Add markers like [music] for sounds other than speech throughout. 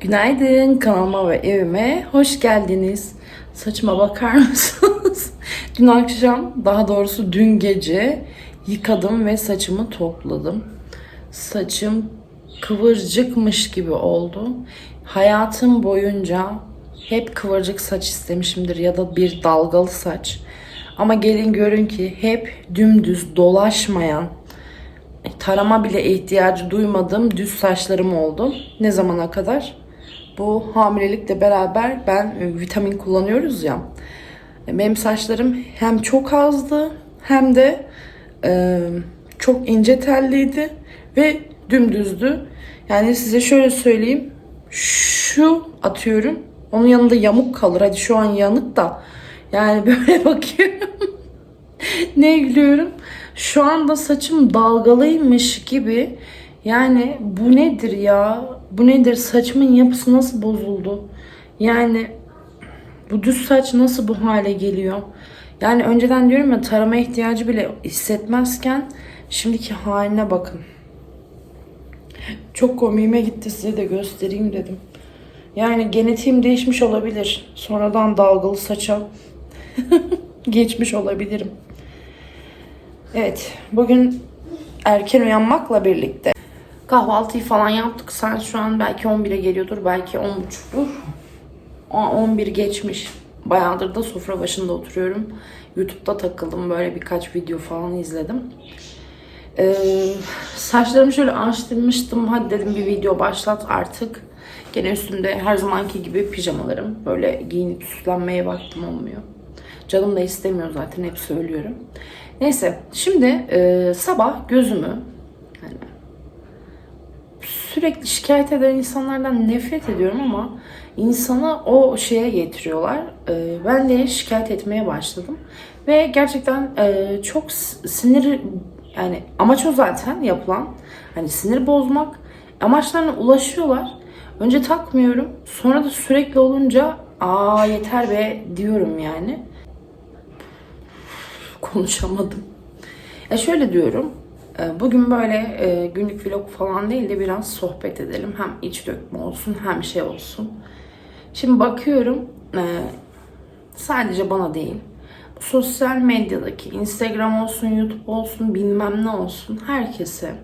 Günaydın kanalıma ve evime hoş geldiniz. Saçıma bakar [laughs] mısınız? dün akşam daha doğrusu dün gece yıkadım ve saçımı topladım. Saçım kıvırcıkmış gibi oldu. Hayatım boyunca hep kıvırcık saç istemişimdir ya da bir dalgalı saç. Ama gelin görün ki hep dümdüz dolaşmayan tarama bile ihtiyacı duymadığım düz saçlarım oldu. Ne zamana kadar? Bu hamilelikle beraber ben e, vitamin kullanıyoruz ya. E, Benim saçlarım hem çok azdı hem de e, çok ince telliydi ve dümdüzdü. Yani size şöyle söyleyeyim. Şu atıyorum. Onun yanında yamuk kalır. Hadi şu an yanık da. Yani [laughs] böyle bakıyorum. ne gülüyorum? Şu anda saçım dalgalıymış gibi. Yani bu nedir ya? Bu nedir? Saçımın yapısı nasıl bozuldu? Yani bu düz saç nasıl bu hale geliyor? Yani önceden diyorum ya tarama ihtiyacı bile hissetmezken şimdiki haline bakın. Çok komiğime gitti size de göstereyim dedim. Yani genetiğim değişmiş olabilir. Sonradan dalgalı saça [laughs] geçmiş olabilirim. Evet, bugün erken uyanmakla birlikte kahvaltıyı falan yaptık. Saat şu an belki 11'e geliyordur, belki 10.30'dur. Aa, 11 geçmiş. Bayağıdır da sofra başında oturuyorum. YouTube'da takıldım. Böyle birkaç video falan izledim. Ee, saçlarımı şöyle açtırmıştım. Hadi dedim bir video başlat artık. Gene üstümde her zamanki gibi pijamalarım. Böyle giyinip süslenmeye vaktim olmuyor. Canım da istemiyor zaten hep söylüyorum. Neyse şimdi e, sabah gözümü sürekli şikayet eden insanlardan nefret ediyorum ama insana o şeye getiriyorlar. E, ben de şikayet etmeye başladım. Ve gerçekten e, çok sinir yani amaç o zaten yapılan. Hani sinir bozmak. Amaçlarına ulaşıyorlar. Önce takmıyorum. Sonra da sürekli olunca aa yeter be diyorum yani konuşamadım. Ya şöyle diyorum. E, Bugün böyle e, günlük vlog falan değil de biraz sohbet edelim. Hem iç dökme olsun hem şey olsun. Şimdi bakıyorum e, sadece bana değil. Sosyal medyadaki Instagram olsun, YouTube olsun, bilmem ne olsun herkese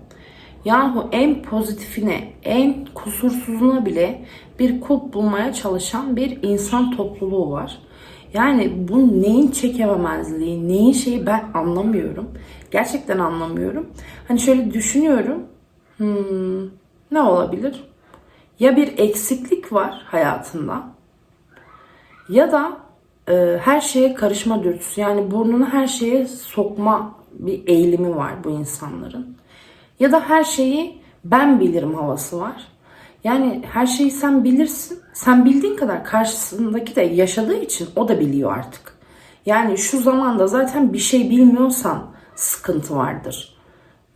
yahu en pozitifine, en kusursuzuna bile bir kulp bulmaya çalışan bir insan topluluğu var. Yani bu neyin çekememezliği, neyin şeyi ben anlamıyorum. Gerçekten anlamıyorum. Hani şöyle düşünüyorum. Hmm, ne olabilir? Ya bir eksiklik var hayatında ya da e, her şeye karışma dürtüsü. Yani burnunu her şeye sokma bir eğilimi var bu insanların. Ya da her şeyi ben bilirim havası var. Yani her şeyi sen bilirsin. Sen bildiğin kadar karşısındaki de yaşadığı için o da biliyor artık. Yani şu zamanda zaten bir şey bilmiyorsan sıkıntı vardır.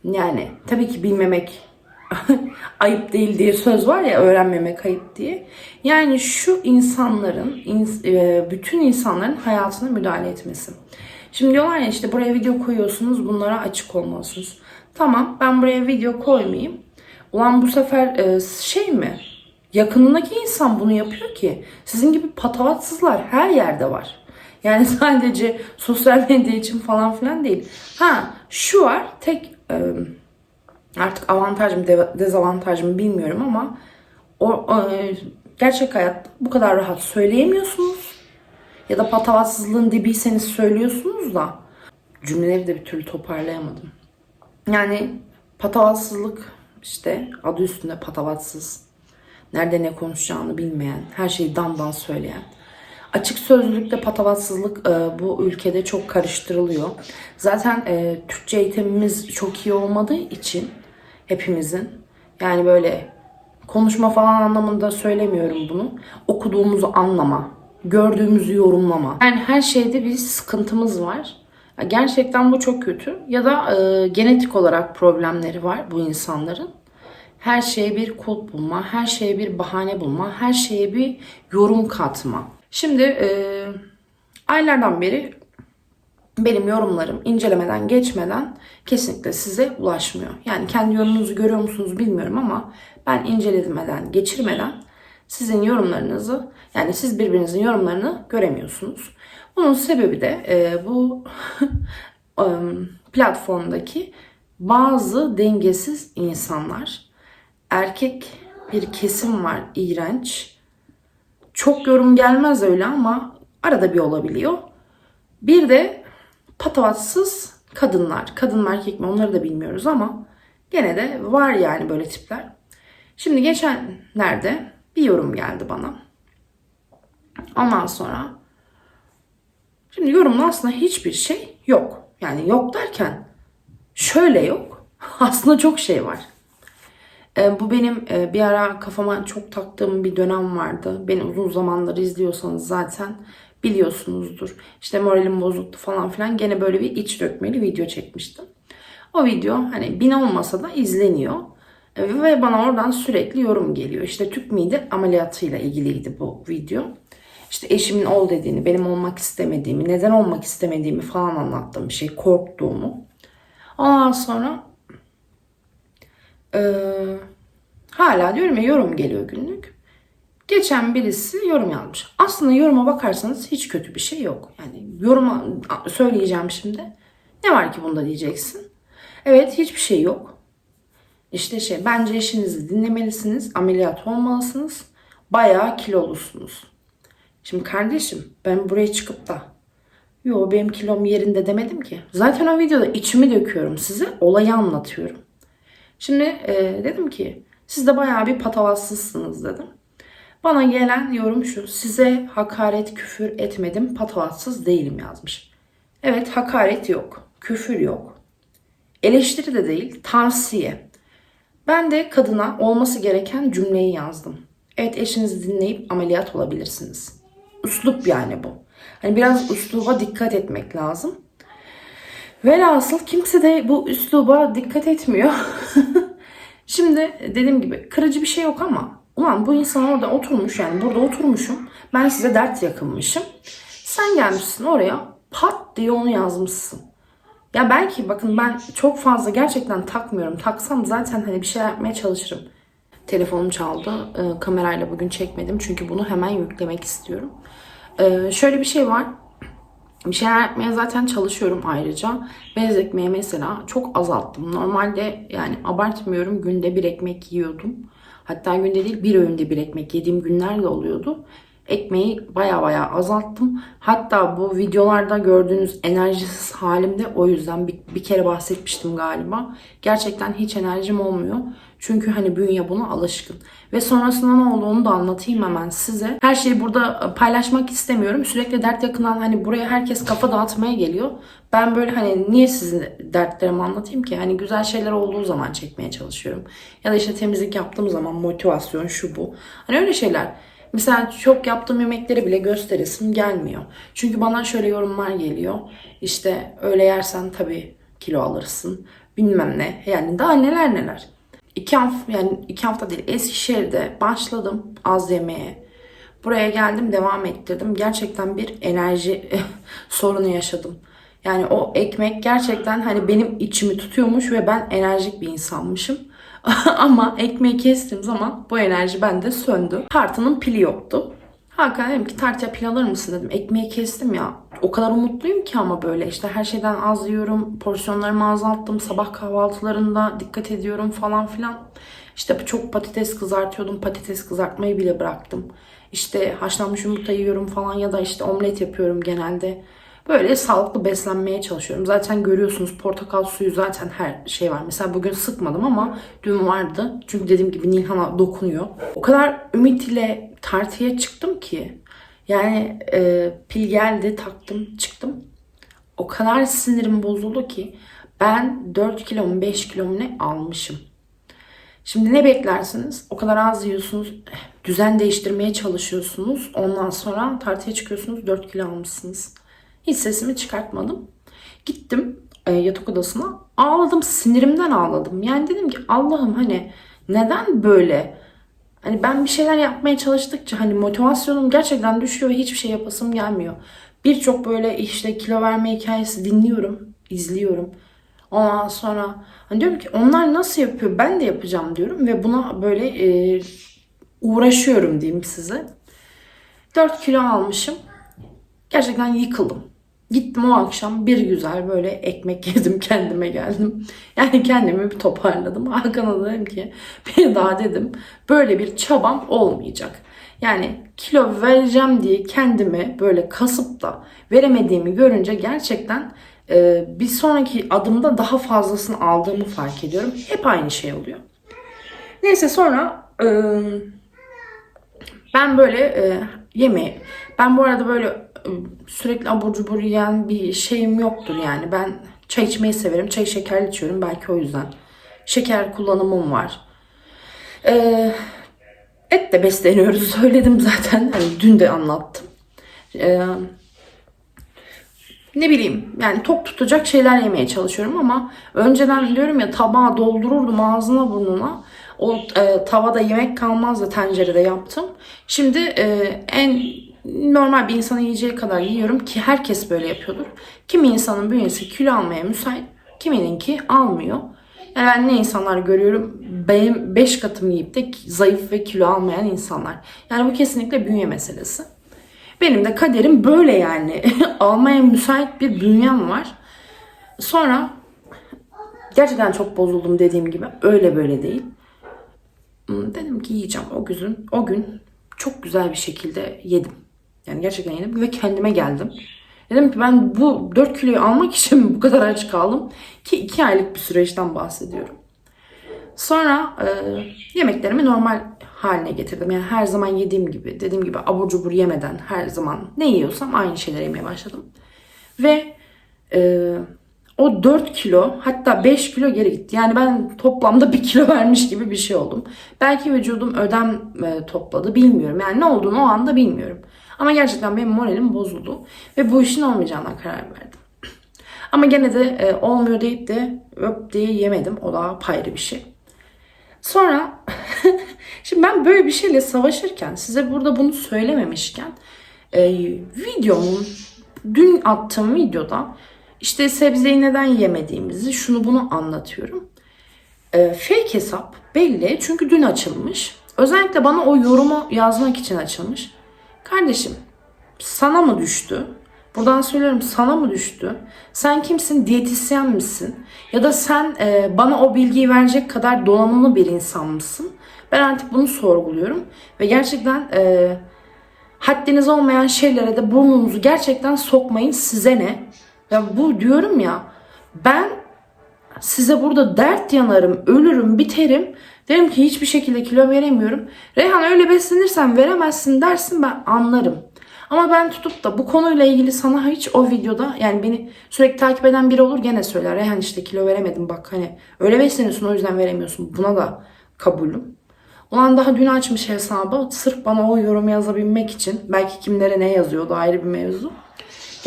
Yani tabii ki bilmemek [laughs] ayıp değil diye söz var ya öğrenmemek ayıp diye. Yani şu insanların ins- e, bütün insanların hayatına müdahale etmesi. Şimdi diyorlar ya işte buraya video koyuyorsunuz bunlara açık olmalısınız. Tamam ben buraya video koymayayım. Ulan bu sefer e, şey mi? Yakınındaki insan bunu yapıyor ki. Sizin gibi patavatsızlar her yerde var. Yani [laughs] sadece sosyal medya için falan filan değil. Ha şu var tek e, artık avantaj mı de- dezavantaj mı bilmiyorum ama o e, gerçek hayatta bu kadar rahat söyleyemiyorsunuz. Ya da patavatsızlığın dibiyseniz söylüyorsunuz da cümleleri de bir türlü toparlayamadım. Yani patavatsızlık işte adı üstünde patavatsız. Nerede ne konuşacağını bilmeyen, her şeyi damdan söyleyen. Açık sözlülükle patavatsızlık e, bu ülkede çok karıştırılıyor. Zaten e, Türkçe eğitimimiz çok iyi olmadığı için hepimizin yani böyle konuşma falan anlamında söylemiyorum bunu. Okuduğumuzu anlama, gördüğümüzü yorumlama. Yani her şeyde bir sıkıntımız var. Gerçekten bu çok kötü. Ya da e, genetik olarak problemleri var bu insanların. Her şeye bir kulp bulma, her şeye bir bahane bulma, her şeye bir yorum katma. Şimdi e, aylardan beri benim yorumlarım incelemeden geçmeden kesinlikle size ulaşmıyor. Yani kendi yorumunuzu görüyor musunuz bilmiyorum ama ben incelemeden geçirmeden sizin yorumlarınızı yani siz birbirinizin yorumlarını göremiyorsunuz. Bunun sebebi de e, bu [laughs] platformdaki bazı dengesiz insanlar. Erkek bir kesim var iğrenç. Çok yorum gelmez öyle ama arada bir olabiliyor. Bir de patavatsız kadınlar. Kadın mı erkek mi onları da bilmiyoruz ama gene de var yani böyle tipler. Şimdi geçenlerde bir yorum geldi bana. Ondan sonra şimdi yorumda aslında hiçbir şey yok. Yani yok derken şöyle yok. [laughs] Aslında çok şey var. E, bu benim e, bir ara kafama çok taktığım bir dönem vardı. Beni uzun zamandır izliyorsanız zaten biliyorsunuzdur. İşte moralim bozuktu falan filan. Gene böyle bir iç dökmeli video çekmiştim. O video hani bin olmasa da izleniyor. E, Ve bana oradan sürekli yorum geliyor. İşte tüp mide ameliyatıyla ilgiliydi bu video. İşte eşimin ol dediğini, benim olmak istemediğimi, neden olmak istemediğimi falan anlattığım bir şey, korktuğumu. Ondan sonra eee, hala diyorum ya yorum geliyor günlük. Geçen birisi yorum yazmış. Aslında yoruma bakarsanız hiç kötü bir şey yok. Yani yoruma söyleyeceğim şimdi. Ne var ki bunda diyeceksin. Evet hiçbir şey yok. İşte şey bence eşinizi dinlemelisiniz. Ameliyat olmalısınız. Bayağı kilolusunuz. Şimdi kardeşim ben buraya çıkıp da yo benim kilom yerinde demedim ki. Zaten o videoda içimi döküyorum size. Olayı anlatıyorum. Şimdi e, dedim ki siz de bayağı bir patavatsızsınız dedim. Bana gelen yorum şu. Size hakaret, küfür etmedim. Patavatsız değilim yazmış. Evet hakaret yok. Küfür yok. Eleştiri de değil. Tavsiye. Ben de kadına olması gereken cümleyi yazdım. Evet eşinizi dinleyip ameliyat olabilirsiniz. Üslup yani bu. Hani biraz üsluba dikkat etmek lazım. Velhasıl kimse de bu üsluba dikkat etmiyor. [laughs] Şimdi dediğim gibi kırıcı bir şey yok ama ulan bu insan orada oturmuş yani burada oturmuşum. Ben size dert yakınmışım. Sen gelmişsin oraya pat diye onu yazmışsın. Ya belki bakın ben çok fazla gerçekten takmıyorum. Taksam zaten hani bir şey yapmaya çalışırım. Telefonum çaldı. Ee, kamerayla bugün çekmedim çünkü bunu hemen yüklemek istiyorum. Ee, şöyle bir şey var. Bir şeyler yapmaya zaten çalışıyorum ayrıca. Beyaz ekmeği mesela çok azalttım. Normalde yani abartmıyorum günde bir ekmek yiyordum. Hatta günde değil bir öğünde bir ekmek yediğim günler de oluyordu. Ekmeği baya baya azalttım. Hatta bu videolarda gördüğünüz enerjisiz halimde o yüzden bir, bir kere bahsetmiştim galiba. Gerçekten hiç enerjim olmuyor. Çünkü hani bünye buna alışkın. Ve sonrasında ne oldu onu da anlatayım hemen size. Her şeyi burada paylaşmak istemiyorum. Sürekli dert yakınan hani buraya herkes kafa dağıtmaya geliyor. Ben böyle hani niye sizin dertlerimi anlatayım ki? Hani güzel şeyler olduğu zaman çekmeye çalışıyorum. Ya da işte temizlik yaptığım zaman motivasyon şu bu. Hani öyle şeyler. Mesela çok yaptığım yemekleri bile gösteresim gelmiyor. Çünkü bana şöyle yorumlar geliyor. İşte öyle yersen tabii kilo alırsın. Bilmem ne. Yani daha neler neler. İki hafta yani iki hafta değil Eskişehir'de başladım az yemeye. Buraya geldim devam ettirdim. Gerçekten bir enerji [laughs] sorunu yaşadım. Yani o ekmek gerçekten hani benim içimi tutuyormuş ve ben enerjik bir insanmışım. [laughs] Ama ekmeği kestiğim zaman bu enerji bende söndü. Tartının pili yoktu. Hakan dedim ki tartıya pil alır mısın dedim. Ekmeği kestim ya. O kadar umutluyum ki ama böyle işte her şeyden az yiyorum. Porsiyonlarımı azalttım. Sabah kahvaltılarında dikkat ediyorum falan filan. İşte çok patates kızartıyordum. Patates kızartmayı bile bıraktım. İşte haşlanmış yumurta yiyorum falan ya da işte omlet yapıyorum genelde. Böyle sağlıklı beslenmeye çalışıyorum. Zaten görüyorsunuz portakal suyu zaten her şey var. Mesela bugün sıkmadım ama dün vardı. Çünkü dediğim gibi Nilhan'a dokunuyor. O kadar ümit ile tartıya çıktım ki. Yani e, pil geldi taktım çıktım. O kadar sinirim bozuldu ki ben 4 kilo mu 5 kilo ne almışım. Şimdi ne beklersiniz? O kadar az yiyorsunuz, düzen değiştirmeye çalışıyorsunuz. Ondan sonra tartıya çıkıyorsunuz 4 kilo almışsınız. Hiç sesimi çıkartmadım. Gittim e, yatak odasına. Ağladım. Sinirimden ağladım. Yani dedim ki Allah'ım hani neden böyle? Hani ben bir şeyler yapmaya çalıştıkça hani motivasyonum gerçekten düşüyor ve hiçbir şey yapasım gelmiyor. Birçok böyle işte kilo verme hikayesi dinliyorum, izliyorum. Ondan sonra hani diyorum ki onlar nasıl yapıyor ben de yapacağım diyorum ve buna böyle e, uğraşıyorum diyeyim size. 4 kilo almışım. Gerçekten yıkıldım. Gittim o akşam bir güzel böyle ekmek [laughs] yedim kendime geldim. Yani kendimi bir toparladım. Hakan'a dedim ki bir daha dedim böyle bir çabam olmayacak. Yani kilo vereceğim diye kendimi böyle kasıp da veremediğimi görünce gerçekten e, bir sonraki adımda daha fazlasını aldığımı fark ediyorum. Hep aynı şey oluyor. Neyse sonra e, ben böyle e, yemeği, ben bu arada böyle sürekli abur cubur yiyen bir şeyim yoktur yani. Ben çay içmeyi severim. Çay şekerli içiyorum belki o yüzden. Şeker kullanımım var. E, et de besleniyoruz [laughs] söyledim zaten. Hani dün de anlattım. E, ne bileyim yani tok tutacak şeyler yemeye çalışıyorum ama önceden diyorum ya tabağı doldururdum ağzına burnuna. O e, tavada yemek kalmazdı tencerede yaptım. Şimdi e, en normal bir insanın yiyeceği kadar yiyorum ki herkes böyle yapıyordur. Kimi insanın bünyesi kilo almaya müsait, kimininki almıyor. Yani ben ne insanlar görüyorum benim 5 katım yiyip de zayıf ve kilo almayan insanlar. Yani bu kesinlikle bünye meselesi. Benim de kaderim böyle yani. [laughs] Almaya müsait bir bünyem var. Sonra gerçekten çok bozuldum dediğim gibi. Öyle böyle değil. Hmm, Dedim ki yiyeceğim o gün. O gün çok güzel bir şekilde yedim. Yani gerçekten yedim ve kendime geldim. Dedim ki ben bu 4 kiloyu almak için bu kadar aç kaldım? Ki 2 aylık bir süreçten bahsediyorum. Sonra e, yemeklerimi normal haline getirdim. Yani her zaman yediğim gibi, dediğim gibi abur cubur yemeden her zaman ne yiyorsam aynı şeyleri yemeye başladım. Ve e, o 4 kilo hatta 5 kilo geri gitti. Yani ben toplamda 1 kilo vermiş gibi bir şey oldum. Belki vücudum ödem e, topladı bilmiyorum. Yani ne olduğunu o anda bilmiyorum. Ama gerçekten benim moralim bozuldu. Ve bu işin olmayacağına karar verdim. [clears throat] Ama gene de e, olmuyor deyip de öp diye yemedim. O da apayrı bir şey. Sonra [laughs] şimdi ben böyle bir şeyle savaşırken size burada bunu söylememişken e, videomun dün attığım videoda işte sebzeyi neden yemediğimizi şunu bunu anlatıyorum. E, fake hesap belli çünkü dün açılmış. Özellikle bana o yorumu yazmak için açılmış. Kardeşim sana mı düştü? Buradan söylüyorum sana mı düştü? Sen kimsin? Diyetisyen misin? Ya da sen e, bana o bilgiyi verecek kadar donanımlı bir insan mısın? Ben artık bunu sorguluyorum. Ve gerçekten e, haddiniz olmayan şeylere de burnunuzu gerçekten sokmayın. Size ne? Ya bu diyorum ya ben size burada dert yanarım, ölürüm, biterim. Derim ki hiçbir şekilde kilo veremiyorum. Reyhan öyle beslenirsen veremezsin dersin ben anlarım. Ama ben tutup da bu konuyla ilgili sana hiç o videoda yani beni sürekli takip eden biri olur gene söyler. Reyhan işte kilo veremedim bak hani öyle besleniyorsun o yüzden veremiyorsun. Buna da kabulüm. Ulan daha dün açmış hesabı sırf bana o yorum yazabilmek için. Belki kimlere ne yazıyordu ayrı bir mevzu.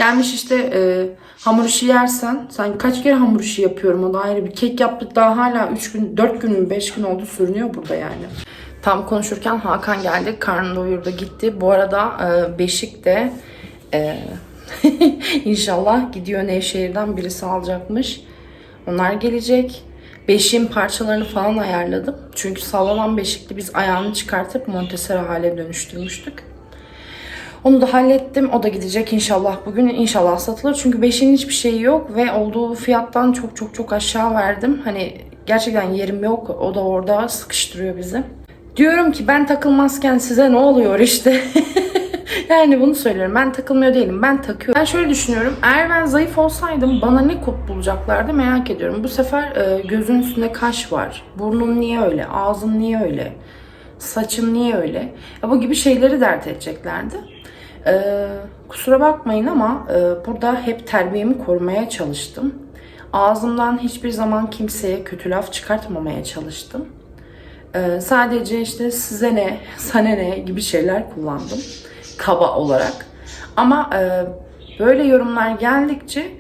Gelmiş işte e, hamur işi yersen, sen kaç kere hamur işi yapıyorum o da ayrı bir kek yaptık daha hala 3 gün, 4 gün mü 5 gün oldu sürünüyor burada yani. Tam konuşurken Hakan geldi, karnını doyurdu gitti. Bu arada e, Beşik de e, [laughs] inşallah gidiyor Nevşehir'den birisi alacakmış. Onlar gelecek. Beşiğin parçalarını falan ayarladım. Çünkü sallanan beşikli biz ayağını çıkartıp Montessori hale dönüştürmüştük. Onu da hallettim. O da gidecek inşallah bugün. inşallah satılır. Çünkü beşin hiçbir şeyi yok ve olduğu fiyattan çok çok çok aşağı verdim. Hani gerçekten yerim yok. O da orada sıkıştırıyor bizi. Diyorum ki ben takılmazken size ne oluyor işte. [laughs] yani bunu söylüyorum. Ben takılmıyor değilim. Ben takıyorum. Ben şöyle düşünüyorum. Eğer ben zayıf olsaydım bana ne kop bulacaklardı merak ediyorum. Bu sefer e, gözün üstünde kaş var. Burnun niye öyle? Ağzın niye öyle? Saçın niye öyle? Ya bu gibi şeyleri dert edeceklerdi. Ee, kusura bakmayın ama e, burada hep terbiyemi korumaya çalıştım. Ağzımdan hiçbir zaman kimseye kötü laf çıkartmamaya çalıştım. Ee, sadece işte size ne, [laughs] sana ne gibi şeyler kullandım kaba olarak. Ama e, böyle yorumlar geldikçe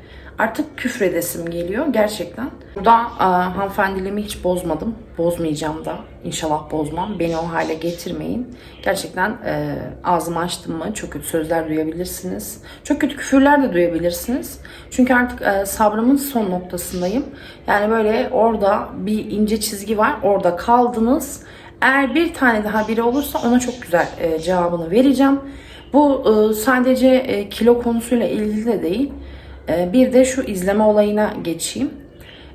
artık küfredesim geliyor gerçekten. Burada e, hanımefendiliğimi hiç bozmadım. Bozmayacağım da. İnşallah bozmam. Beni o hale getirmeyin. Gerçekten e, ağzımı açtım mı çok kötü sözler duyabilirsiniz. Çok kötü küfürler de duyabilirsiniz. Çünkü artık e, sabrımın son noktasındayım. Yani böyle orada bir ince çizgi var. Orada kaldınız. Eğer bir tane daha biri olursa ona çok güzel e, cevabını vereceğim. Bu e, sadece e, kilo konusuyla ilgili de değil. E, bir de şu izleme olayına geçeyim.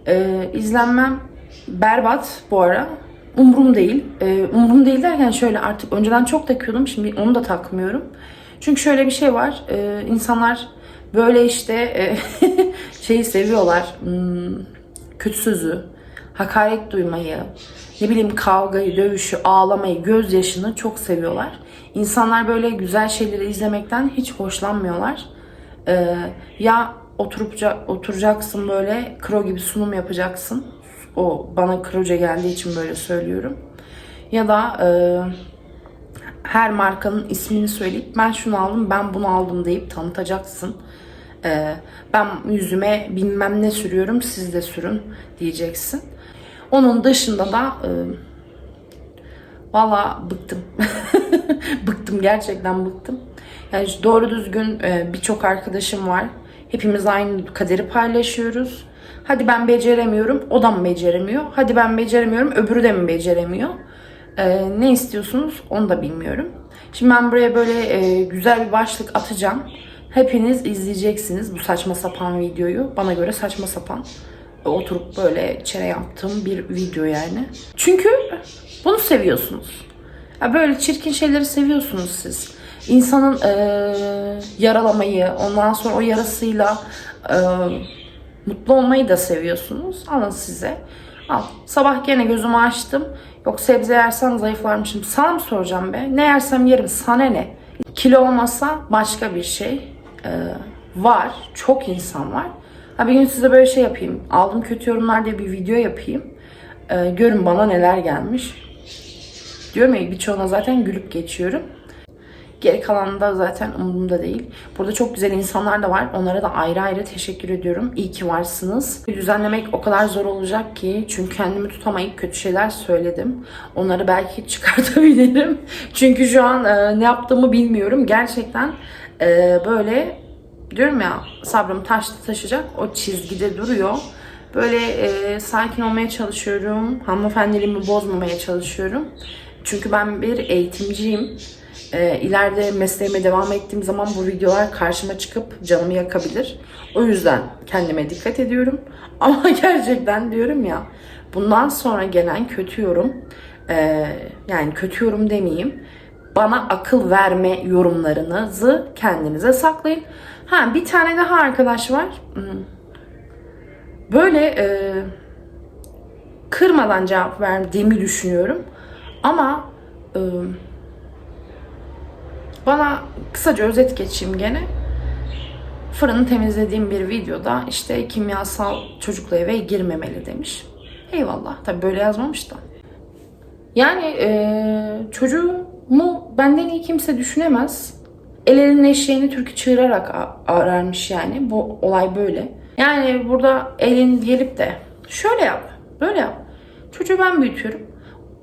E, izlenmem berbat bu ara. Umrum değil. E, umrum değil derken şöyle artık önceden çok takıyordum. Şimdi onu da takmıyorum. Çünkü şöyle bir şey var. İnsanlar böyle işte e, [laughs] şeyi seviyorlar. Hmm, kötü sözü, hakaret duymayı, ne bileyim kavgayı, dövüşü, ağlamayı, gözyaşını çok seviyorlar. İnsanlar böyle güzel şeyleri izlemekten hiç hoşlanmıyorlar. Ee, ya oturup oturacaksın böyle kro gibi sunum yapacaksın. O bana kroca geldiği için böyle söylüyorum. Ya da e, her markanın ismini söyleyip ben şunu aldım, ben bunu aldım deyip tanıtacaksın. Ee, ben yüzüme bilmem ne sürüyorum, siz de sürün diyeceksin. Onun dışında da e, valla bıktım. [laughs] bıktım gerçekten bıktım. Yani doğru düzgün e, birçok arkadaşım var. Hepimiz aynı kaderi paylaşıyoruz. Hadi ben beceremiyorum, o da mı beceremiyor? Hadi ben beceremiyorum, öbürü de mi beceremiyor? E, ne istiyorsunuz onu da bilmiyorum. Şimdi ben buraya böyle e, güzel bir başlık atacağım. Hepiniz izleyeceksiniz bu saçma sapan videoyu. Bana göre saçma sapan oturup böyle çene yaptığım bir video yani. Çünkü bunu seviyorsunuz. Ya böyle çirkin şeyleri seviyorsunuz siz. İnsanın e, yaralamayı, ondan sonra o yarasıyla e, mutlu olmayı da seviyorsunuz. Alın size. Al. Sabah gene gözümü açtım. Yok sebze yersen zayıflarmışım. Sana mı soracağım be? Ne yersem yerim. Sana ne? Kilo olmasa başka bir şey. E, var. Çok insan var. Ha bir gün size böyle şey yapayım. Aldım kötü yorumlar diye bir video yapayım. E, görün bana neler gelmiş. Diyorum ya birçoğuna zaten gülüp geçiyorum. Geri kalan da zaten umurumda değil. Burada çok güzel insanlar da var. Onlara da ayrı ayrı teşekkür ediyorum. İyi ki varsınız. Düzenlemek o kadar zor olacak ki. Çünkü kendimi tutamayıp kötü şeyler söyledim. Onları belki [laughs] çıkartabilirim. Çünkü şu an e, ne yaptığımı bilmiyorum. Gerçekten e, böyle diyorum ya sabrım taştı taşacak. O çizgide duruyor. Böyle e, sakin olmaya çalışıyorum. Hanımefendiliğimi bozmamaya çalışıyorum. Çünkü ben bir eğitimciyim. E, ileride mesleğime devam ettiğim zaman bu videolar karşıma çıkıp canımı yakabilir. O yüzden kendime dikkat ediyorum. [laughs] Ama gerçekten diyorum ya bundan sonra gelen kötü yorum e, yani kötü yorum demeyeyim bana akıl verme yorumlarınızı kendinize saklayın. Ha bir tane daha arkadaş var. Hmm. Böyle e, kırmadan cevap verdiğimi düşünüyorum. Ama e, bana kısaca özet geçeyim gene. Fırını temizlediğim bir videoda işte kimyasal çocukla eve girmemeli demiş. Eyvallah. Tabi böyle yazmamış da. Yani e, çocuğumu benden iyi kimse düşünemez. El elinin eşeğini türkü çığırarak ararmış yani. Bu olay böyle. Yani burada elin gelip de şöyle yap, böyle yap. Çocuğu ben büyütüyorum.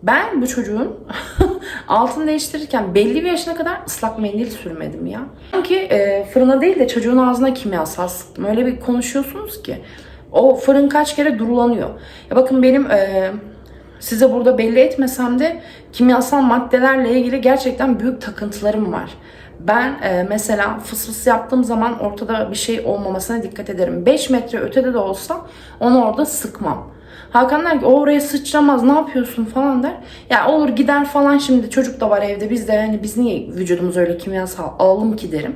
Ben bu çocuğun [laughs] altını değiştirirken belli bir yaşına kadar ıslak mendil sürmedim ya. Çünkü e, fırına değil de çocuğun ağzına kimyasal sıktım. Öyle bir konuşuyorsunuz ki. O fırın kaç kere durulanıyor. Ya bakın benim e, size burada belli etmesem de kimyasal maddelerle ilgili gerçekten büyük takıntılarım var. Ben e, mesela fıs fıs yaptığım zaman ortada bir şey olmamasına dikkat ederim. 5 metre ötede de olsa onu orada sıkmam. Hakan der ki oraya sıçramaz ne yapıyorsun falan der. Ya olur gider falan şimdi çocuk da var evde biz de hani biz niye vücudumuz öyle kimyasal alalım ki derim.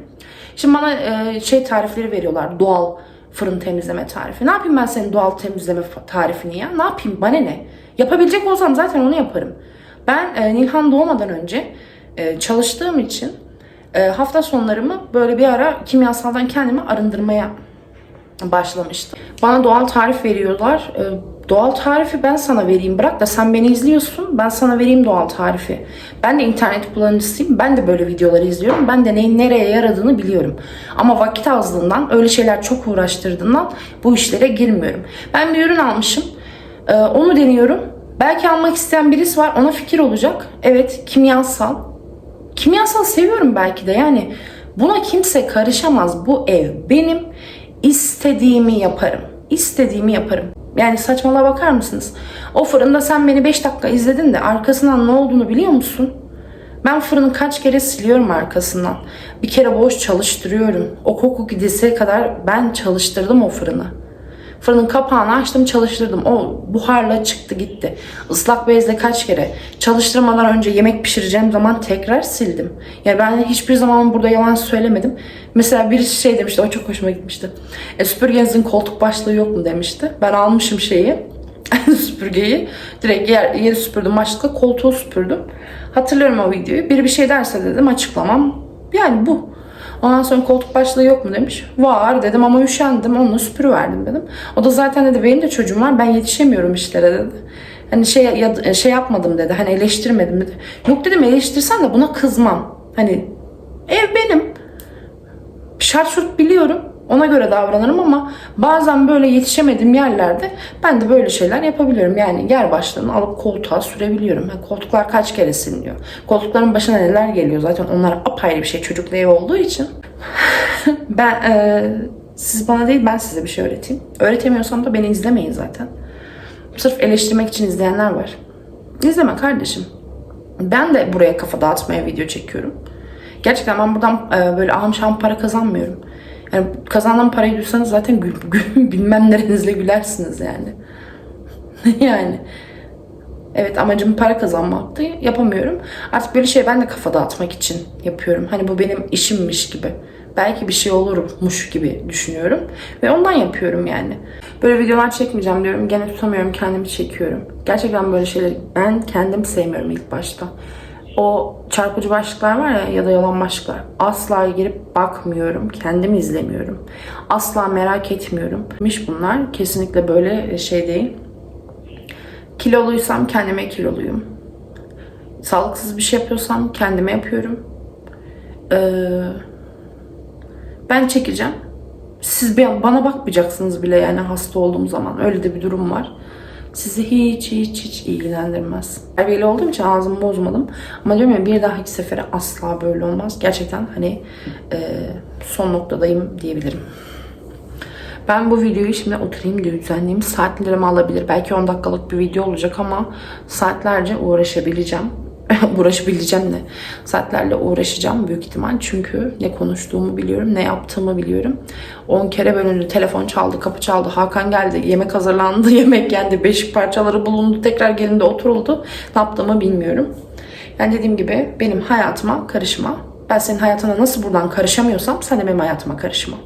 Şimdi bana e, şey tarifleri veriyorlar doğal fırın temizleme tarifi. Ne yapayım ben senin doğal temizleme tarifini ya? Ne yapayım bana ne? Yapabilecek olsam zaten onu yaparım. Ben e, Nilhan doğmadan önce e, çalıştığım için e, hafta sonlarımı böyle bir ara kimyasaldan kendimi arındırmaya başlamıştım. Bana doğal tarif veriyorlar. E, doğal tarifi ben sana vereyim. Bırak da sen beni izliyorsun. Ben sana vereyim doğal tarifi. Ben de internet kullanıcısıyım. Ben de böyle videoları izliyorum. Ben de neyin nereye yaradığını biliyorum. Ama vakit azlığından, öyle şeyler çok uğraştırdığından bu işlere girmiyorum. Ben bir ürün almışım. E, onu deniyorum. Belki almak isteyen birisi var. Ona fikir olacak. Evet kimyasal kimyasal seviyorum belki de yani buna kimse karışamaz. Bu ev benim istediğimi yaparım. İstediğimi yaparım. Yani saçmalığa bakar mısınız? O fırında sen beni 5 dakika izledin de arkasından ne olduğunu biliyor musun? Ben fırını kaç kere siliyorum arkasından. Bir kere boş çalıştırıyorum. O koku gideseye kadar ben çalıştırdım o fırını. Fırının kapağını açtım çalıştırdım. O buharla çıktı gitti. Islak bezle kaç kere çalıştırmadan önce yemek pişireceğim zaman tekrar sildim. Yani ben hiçbir zaman burada yalan söylemedim. Mesela birisi şey demişti o çok hoşuma gitmişti. E, süpürgenizin koltuk başlığı yok mu demişti. Ben almışım şeyi [laughs] süpürgeyi. Direkt yer, yeri süpürdüm başlıkla koltuğu süpürdüm. Hatırlıyorum o videoyu. Biri bir şey derse dedim açıklamam. Yani bu. Ondan sonra koltuk başlığı yok mu demiş. Var dedim ama üşendim. Onunla süpürüverdim dedim. O da zaten dedi benim de çocuğum var. Ben yetişemiyorum işlere dedi. Hani şey ya, şey yapmadım dedi. Hani eleştirmedim dedi. Yok dedim eleştirsen de buna kızmam. Hani ev benim. Şart şurt biliyorum. Ona göre davranırım ama bazen böyle yetişemediğim yerlerde ben de böyle şeyler yapabiliyorum. Yani yer başlığını alıp koltuğa sürebiliyorum. Yani koltuklar kaç kere siliniyor. Koltukların başına neler geliyor zaten onlar apayrı bir şey çocuklu ev olduğu için. [laughs] ben e, siz bana değil ben size bir şey öğreteyim. Öğretemiyorsam da beni izlemeyin zaten. Sırf eleştirmek için izleyenler var. İzleme kardeşim. Ben de buraya kafa dağıtmaya video çekiyorum. Gerçekten ben buradan e, böyle ahım şahım para kazanmıyorum. Yani kazandığım parayı duysanız zaten gül, [laughs] gül, bilmem nerenizle gülersiniz yani. [laughs] yani. Evet amacım para kazanmaktı. Yapamıyorum. Artık böyle şey ben de kafa dağıtmak için yapıyorum. Hani bu benim işimmiş gibi. Belki bir şey olurmuş gibi düşünüyorum. Ve ondan yapıyorum yani. Böyle videolar çekmeyeceğim diyorum. Gene tutamıyorum kendimi çekiyorum. Gerçekten böyle şeyleri ben kendim sevmiyorum ilk başta. O çarpıcı başlıklar var ya ya da yalan başlıklar. Asla girip bakmıyorum. Kendim izlemiyorum. Asla merak etmiyorum. Miş bunlar. Kesinlikle böyle şey değil. Kiloluysam kendime kiloluyum. Sağlıksız bir şey yapıyorsam kendime yapıyorum. Ee, ben çekeceğim. Siz bana bakmayacaksınız bile yani hasta olduğum zaman. Öyle de bir durum var. Sizi hiç hiç hiç ilgilendirmez. Terbiyeli olduğum için ağzımı bozmadım. Ama diyorum ya bir dahaki sefere asla böyle olmaz. Gerçekten hani e, son noktadayım diyebilirim. Ben bu videoyu şimdi oturayım düzenleyeyim. Saatlerimi alabilir. Belki 10 dakikalık bir video olacak ama saatlerce uğraşabileceğim. [laughs] uğraşabileceğim ne? Saatlerle uğraşacağım büyük ihtimal. Çünkü ne konuştuğumu biliyorum, ne yaptığımı biliyorum. 10 kere bölündü. Telefon çaldı, kapı çaldı. Hakan geldi, yemek hazırlandı, [laughs] yemek yendi, beşik parçaları bulundu. Tekrar gelindi oturuldu. Ne yaptığımı bilmiyorum. Yani dediğim gibi benim hayatıma karışma. Ben senin hayatına nasıl buradan karışamıyorsam sen de benim hayatıma karışma.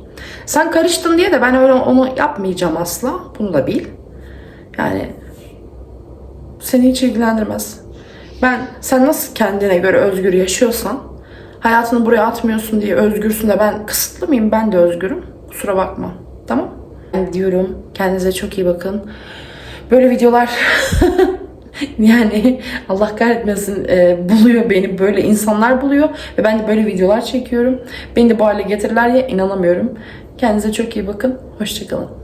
Sen karıştın diye de ben öyle onu yapmayacağım asla. Bunu da bil. Yani seni hiç ilgilendirmez. Ben sen nasıl kendine göre özgür yaşıyorsan hayatını buraya atmıyorsun diye özgürsün de ben kısıtlı mıyım? Ben de özgürüm. Kusura bakma. Tamam? Ben diyorum. Kendinize çok iyi bakın. Böyle videolar [laughs] yani Allah kahretmesin e, buluyor beni böyle insanlar buluyor ve ben de böyle videolar çekiyorum. Beni de bu hale getirirler ya inanamıyorum. Kendinize çok iyi bakın. Hoşçakalın.